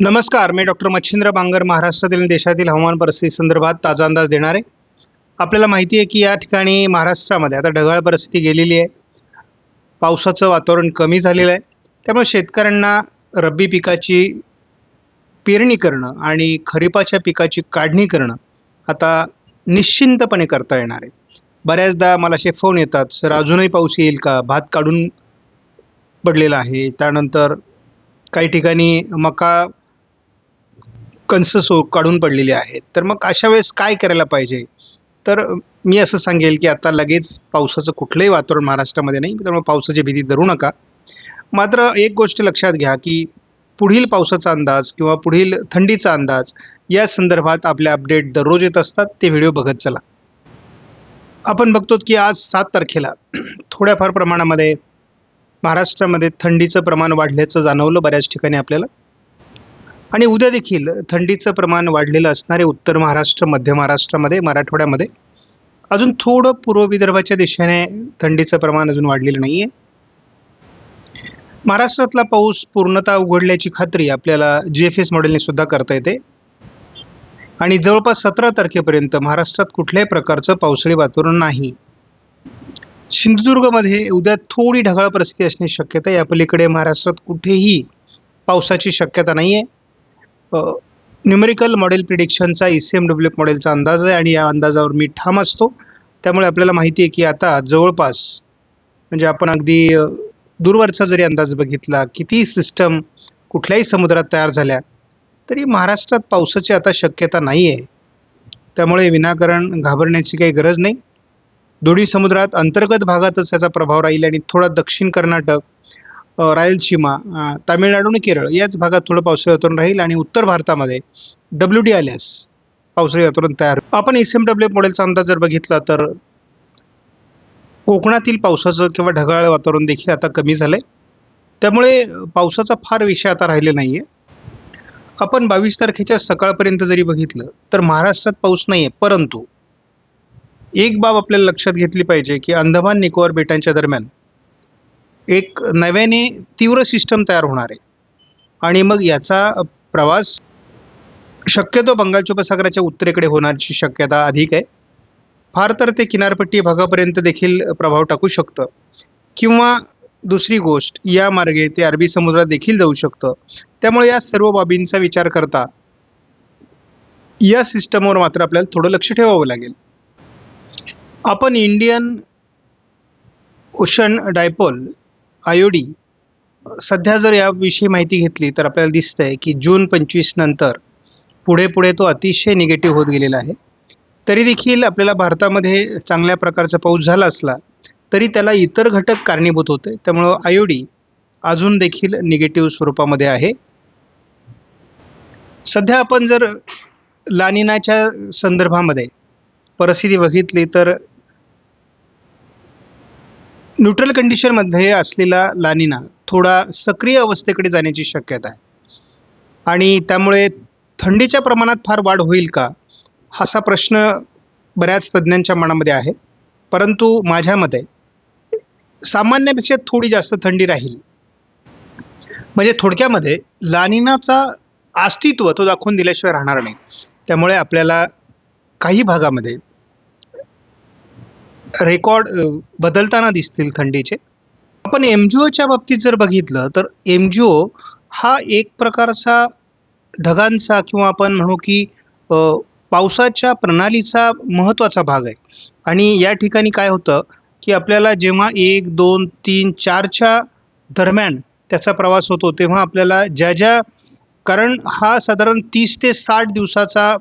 नमस्कार मी डॉक्टर मच्छिंद्र बांगर महाराष्ट्रातील आणि देशातील हवामान परिस्थिती संदर्भात ताजा अंदाज देणार. आहे आपल्याला माहिती आहे की या ठिकाणी महाराष्ट्रामध्ये आता ढगाळ परिस्थिती गेलेली आहे. पावसाचं वातावरण कमी झालेलं आहे. त्यामुळे शेतकऱ्यांना रब्बी पिकाची पेरणी करणं आणि खरीपाच्या पिकाची काढणी करणं आता निश्चिंतपणे करता येणार आहे. बऱ्याचदा मला असे फोन येतात सर अजूनही पाऊस येईल का? भात काढून पडलेला आहे. त्यानंतर काही ठिकाणी मका कंस सो काढून पडलेली आहेत. तर मग अशा वेळेस काय करायला पाहिजे? तर मी असं सांगेल की आता लगेच पावसाचं कुठलंही वातावरण महाराष्ट्रामध्ये नाही त्यामुळे पावसाची भीती धरू नका. मात्र एक गोष्ट लक्षात घ्या की पुढील पावसाचा अंदाज किंवा पुढील थंडीचा अंदाज या संदर्भात आपले अपडेट दररोज येत असतात. ते व्हिडिओ बघत चला. आपण बघतो की आज सात तारखेला थोड्याफार प्रमाणामध्ये महाराष्ट्रामध्ये थंडीचं प्रमाण वाढल्याचं जाणवलं बऱ्याच ठिकाणी आपल्याला. आणि उद्या देखील थंडीचं प्रमाण वाढलेलं असणारे उत्तर महाराष्ट्र मध्य महाराष्ट्रामध्ये मराठवाड्यामध्ये अजून थोडं पूर्व विदर्भाच्या दिशेने थंडीचं प्रमाण अजून वाढलेलं नाही आहे महाराष्ट्रातला पाऊस पूर्णतः उघडल्याची खात्री आपल्याला जी एफ एस मॉडेलने सुद्धा करता येते. आणि जवळपास सतरा तारखेपर्यंत महाराष्ट्रात कुठल्याही प्रकारचं पावसाळी वातावरण नाही. सिंधुदुर्गमध्ये उद्या थोडी ढगाळ परिस्थिती असण्याची शक्यता आहे. या पलीकडे महाराष्ट्रात कुठेही पावसाची शक्यता नाही आहे numerical model प्रिडिक्शनचा E C M W F मॉडेलचा अंदाज आहे आणि या अंदाजावर मी ठाम असतो. त्यामुळे आपल्याला माहिती आहे की आता जवळपास म्हणजे आपण अगदी दूरवरचा जरी अंदाज बघितला किती सिस्टम कुठल्याही समुद्रात तयार झाल्या तरी महाराष्ट्रात पावसाची आता शक्यता नाही आहे त्यामुळे विनाकारण घाबरण्याची काही गरज नाही. दोन्ही समुद्रात अंतर्गत भागातच त्याचा प्रभाव राहील आणि थोडा दक्षिण कर्नाटक रायलसीमा तामिळनाडू आणि केरळ याच भागात थोडं पावसाळी वातावरण राहील आणि उत्तर भारतामध्ये डब्ल्यू डी आल्यास पावसाळी वातावरण तयार आपण एस एम डब्ल्यू मॉडेलचा अंदाज जर बघितला तर कोकणातील पावसाचं किंवा ढगाळ वातावरण देखील आता कमी झालं आहे त्यामुळे पावसाचा फार विषय आता राहिलेला नाही आहे आपण बावीस तारखेच्या सकाळपर्यंत जरी बघितलं तर महाराष्ट्रात पाऊस नाही आहे परंतु एक बाब आपल्याला लक्षात घेतली पाहिजे की अंदमान निकोबार बेटांच्या दरम्यान एक नव्याने तीव्र सिस्टम तयार होणार आहे. आणि मग याचा प्रवास शक्यतो बंगालच्या उपसागराच्या उत्तरेकडे होण्याची शक्यता अधिक आहे. फार तर ते किनारपट्टी भागापर्यंत देखील प्रभाव टाकू शकतं. किंवा दुसरी गोष्ट या मार्गे ते अरबी समुद्रात देखील जाऊ शकतं. त्यामुळे या सर्व बाबींचा विचार करता या सिस्टमवर मात्र आपल्याला थोडं लक्ष ठेवावं लागेल. आपण इंडियन ओशन डायपोल आयोडी सध्या जर याविषयी माहिती घेतली तर आपल्याला दिसतं आहे की जून पंचवीस नंतर पुढे पुढे तो अतिशय निगेटिव्ह होत गेलेला आहे. तरी देखील आपल्याला भारतामध्ये चांगल्या प्रकारचा पाऊस झाला असला तरी त्याला इतर घटक कारणीभूत होते. त्यामुळं आयोडी अजून देखील निगेटिव्ह स्वरूपामध्ये आहे. सध्या आपण जर लानिनाच्या संदर्भामध्ये परिस्थिती बघितली तर न्यूट्रल कंडिशनमध्ये असलेला लानिना थोडा सक्रिय अवस्थेकडे जाण्याची शक्यता आहे. आणि त्यामुळे थंडीच्या प्रमाणात फार वाढ होईल का असा प्रश्न बऱ्याच तज्ज्ञांच्या मनामध्ये आहे. परंतु माझ्या मते सामान्यापेक्षा थोडी जास्त थंडी राहील. म्हणजे थोडक्यामध्ये लानिनाचा अस्तित्व तो दाखवून दिल्याशिवाय राहणार नाही. त्यामुळे आपल्याला काही भागामध्ये रेकॉर्ड बदलताना दिसतील थंडीचे आपण एम जी ओच्या बाबतीत जर बघितलं तर एम जी ओ हा एक प्रकारचा ढगांचा किंवा आपण म्हणू की पावसाच्या प्रणालीचा महत्त्वाचा भाग आहे. आणि या ठिकाणी काय होतं की आपल्याला जेव्हा एक दोन तीन चारच्या दरम्यान त्याचा प्रवास होतो तेव्हा आपल्याला ज्या ज्या कारण हा साधारण तीस ते साठ दिवसाचा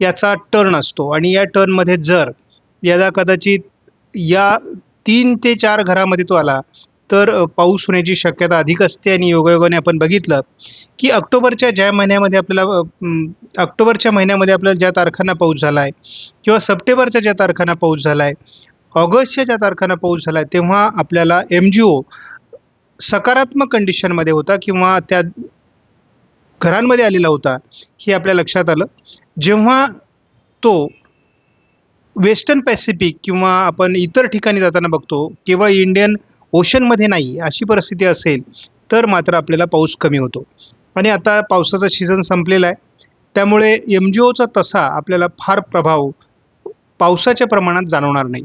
याचा टर्न असतो. आणि या टर्नमध्ये जर यदा कदाचित या तीन ते चार घरामध्ये तो आला. तर पाऊस होण्याची शक्यता अधिक असते आणि योगायोगाने आपण बघितलं की ऑक्टोबरच्या ज्या महिन्यामध्ये आपल्याला ऑक्टोबरच्या महिन्यामध्ये आपल्याला ज्या तारखांना पाऊस झाला आहे किंवा सप्टेंबरच्या ज्या तारखांना पाऊस झाला आहे ऑगस्टच्या ज्या तारखांना पाऊस झाला आहे तेव्हा आपल्याला एम जी ओ सकारात्मक कंडिशनमध्ये होता किंवा त्या घरांमध्ये आलेला होता हे आपल्या लक्षात आलं. जेव्हा तो वेस्टर्न पॅसिफिक किंवा आपण इतर ठिकाणी जाताना बघतो केवळ इंडियन ओशनमध्ये नाही अशी परिस्थिती असेल तर मात्र आपल्याला पाऊस कमी होतो. आणि आता पावसाचा सीझन संपलेला आहे. त्यामुळे एम जी ओचा तसा आपल्याला फार प्रभाव पावसाच्या प्रमाणात जाणवणार नाही.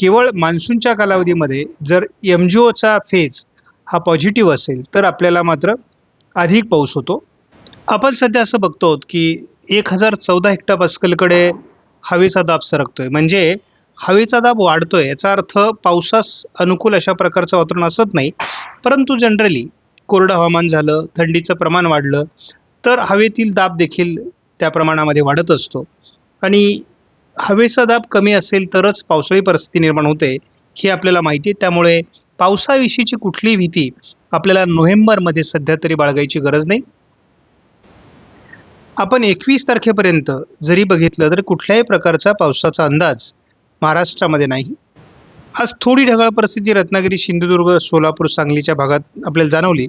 केवळ मान्सूनच्या कालावधीमध्ये जर एम जी ओचा फेज हा पॉझिटिव्ह असेल तर आपल्याला मात्र अधिक पाऊस होतो. आपण सध्या असं बघतो की एक हजार चौदा हेक्टापास्कलकडे हवेचा दाब सरकतोय. म्हणजे हवेचा दाब वाढतोय याचा अर्थ पावसास अनुकूल अशा प्रकारचं वातावरण असत नाही. परंतु जनरली कोरडं हवामान झालं थंडीचं प्रमाण वाढलं तर हवेतील दाब देखील त्या प्रमाणामध्ये वाढत असतो. आणि हवेचा दाब कमी असेल तरच पावसाळी परिस्थिती निर्माण होते हे आपल्याला माहिती आहे. त्यामुळे पावसाविषयीची कुठलीही भीती आपल्याला नोव्हेंबरमध्ये सध्या तरी बाळगायची गरज नाही. आपण एकवीस तारखेपर्यंत जरी बघितलं तर कुठल्याही प्रकारचा पावसाचा अंदाज महाराष्ट्रामध्ये नाही. आज थोडी ढगाळ परिस्थिती रत्नागिरी सिंधुदुर्ग सोलापूर सांगलीच्या भागात आपल्याला जाणवली.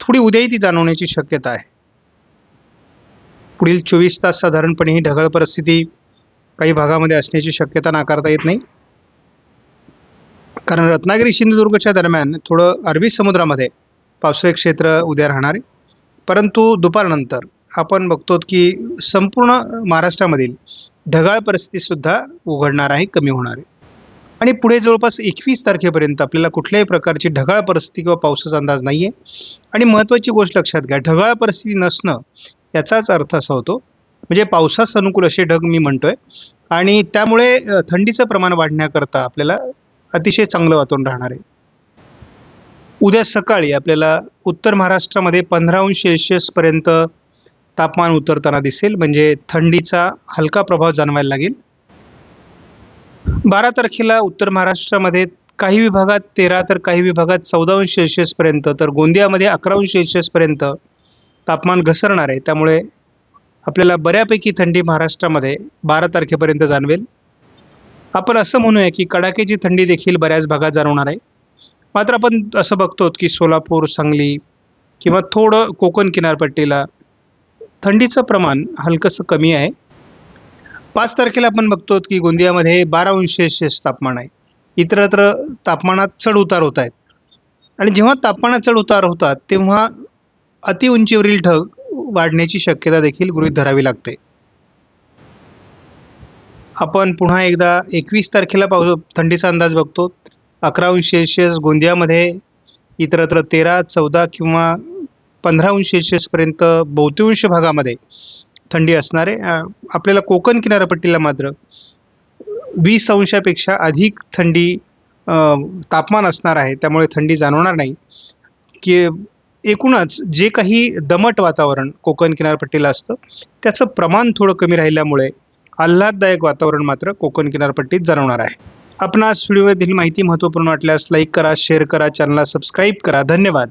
थोडी उद्याही ती जाणवण्याची शक्यता आहे. पुढील चोवीस तास साधारणपणे ही ढगाळ परिस्थिती काही भागामध्ये असण्याची शक्यता नाकारता येत नाही. कारण रत्नागिरी सिंधुदुर्गच्या दरम्यान थोडं अरबी समुद्रामध्ये पावसाळी क्षेत्र उद्या राहणार आहे. परंतु दुपारनंतर आपण बघतो की संपूर्ण महाराष्ट्रामधील ढगाळ परिस्थितीसुद्धा उघडणार आहे कमी होणार आहे. आणि पुढे जवळपास एकवीस तारखेपर्यंत आपल्याला कुठल्याही प्रकारची ढगाळ परिस्थिती किंवा पावसाचा अंदाज नाही आहे आणि महत्त्वाची गोष्ट लक्षात घ्या ढगाळ परिस्थिती नसणं याचाच अर्थ असा होतो म्हणजे पावसास अनुकूल असे ढग मी म्हणतो आहे आणि त्यामुळे थंडीचं प्रमाण वाढण्याकरता आपल्याला अतिशय चांगलं वातावरण राहणार आहे. उद्या सकाळी आपल्याला उत्तर महाराष्ट्रामध्ये पंधरा अंश सेल्सिअसपर्यंत तापमान उतरताना दिसेल. म्हणजे थंडीचा हलका प्रभाव जाणवायला लागेल. बारा तारखेला उत्तर महाराष्ट्रामध्ये काही विभागात तेरा तर काही विभागात चौदा अंश सेल्शियसपर्यंत तर गोंदियामध्ये अकरा अंश सेल्शियसपर्यंत तापमान घसरणार आहे. त्यामुळे आपल्याला बऱ्यापैकी थंडी महाराष्ट्रामध्ये बारा तारखेपर्यंत जाणवेल. आपण असं म्हणूया की कडाक्याची थंडी देखील बऱ्याच भागात जाणवणार आहे. मात्र आपण असं बघतो की सोलापूर सांगली किंवा थोडं कोकण किनारपट्टीला थंडीचं प्रमाण हलकंसं कमी आहे. पाच तारखेला आपण बघतो की गोंदियामध्ये बारा अंश तापमान आहे. इतरत्र तापमानात चढ उतार होत आहेत. आणि जेव्हा तापमानात चढ उतार होतात तेव्हा अति उंचीवरील ढग वाढण्याची शक्यता देखील गृहीत धरावी लागते. आपण पुन्हा एकदा एकवीस तारखेला पाऊस थंडीचा अंदाज बघतो. अकरा अंश सेल्शियस गोंदियामध्ये इतरत्र तेरा चौदा किंवा पंधरा अंश सेल्सिअसपर्यंत बहुतांश भागामध्ये थंडी असणार आहे. आपल्याला कोकण किनारपट्टीला मात्र वीस अंशापेक्षा अधिक थंडी तापमान असणार आहे. त्यामुळे थंडी जाणवणार नाही. की एकूणच जे काही दमट वातावरण कोकण किनारपट्टीला असतं त्याचं प्रमाण थोडं कमी राहिल्यामुळे आल्हाददायक वातावरण मात्र कोकण किनारपट्टीत जाणवणार आहे. आपणास व्हिडिओमधील माहिती महत्त्वपूर्ण वाटल्यास लाईक करा शेअर करा चॅनलला सबस्क्राईब करा. धन्यवाद.